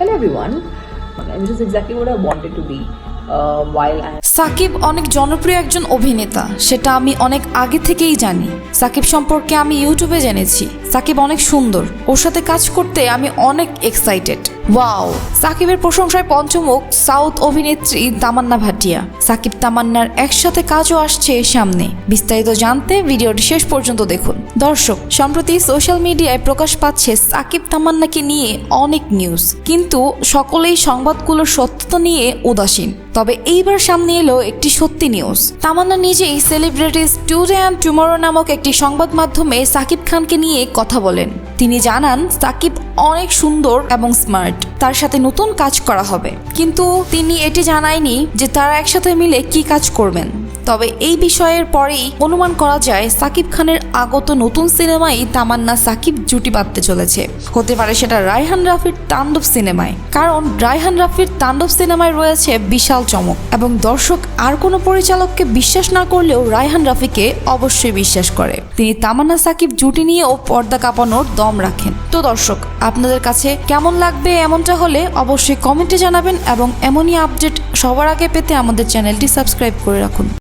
Hello everyone. This is exactly what I wanted to be uh, Shakib অনেক জনপ্রিয় একজন অভিনেতা সেটা আমি অনেক আগে থেকেই জানি। সাকিব সম্পর্কে আমি ইউটিউবে জেনেছি। সাকিব অনেক সুন্দর। ওর সাথে কাজ করতে আমি অনেক এক্সাইটেড ওয়াও সাকিবের প্রশংসায় পঞ্চমুখ সাউথ অভিনেত্রী তামান্না ভাটিয়া। সাকিব তামান্নার একসাথে কাজও আসছে সামনে। বিস্তারিত জানতে ভিডিওটি শেষ পর্যন্ত দেখুন। দর্শক, সম্প্রতি সোশ্যাল মিডিয়ায় প্রকাশ পাচ্ছে সাকিব তামান্নাকে নিয়ে অনেক নিউজ কিন্তু সকলেই সংবাদগুলোর সত্যতা নিয়ে উদাসীন। তবে এইবার সামনে এলো একটি সত্যি নিউজ তামান্না নিজেই সেলিব্রিটিস টুডে অ্যান্ড টুমরো নামক একটি সংবাদ মাধ্যমে সাকিব খানকে নিয়ে কথা বলেন। তিনি জানান, সাকিব অনেক সুন্দর এবং স্মার্ট। তার সাথে নতুন কাজ করা হবে। কিন্তু তিনি এটি জানায়নি যে তারা একসাথে মিলে কি কাজ করবেন। তবে এই বিষয়ের পরেই অনুমান করা যায় সাকিব খানের আগত নতুন সিনেমায় তামান্না সাকিব জুটি বাঁধতে চলেছে। হতে পারে সেটা রায়হান রাফির তাণ্ডব সিনেমায়। কারণ রায়হান রাফির তাণ্ডব সিনেমায় রয়েছে বিশাল চমক এবং দর্শক আর কোনো পরিচালককে বিশ্বাস না করলেও রায়হান রাফিকে অবশ্যই বিশ্বাস করে। তিনি তামান্না সাকিব জুটি নিয়েও পর্দা কাঁপানোর দম রাখেন। তো দর্শক, আপনাদের কাছে কেমন লাগবে এমনটা হলে অবশ্যই কমেন্টে জানাবেন এবং এমনই আপডেট সবার আগে পেতে আমাদের চ্যানেলটি সাবস্ক্রাইব করে রাখুন।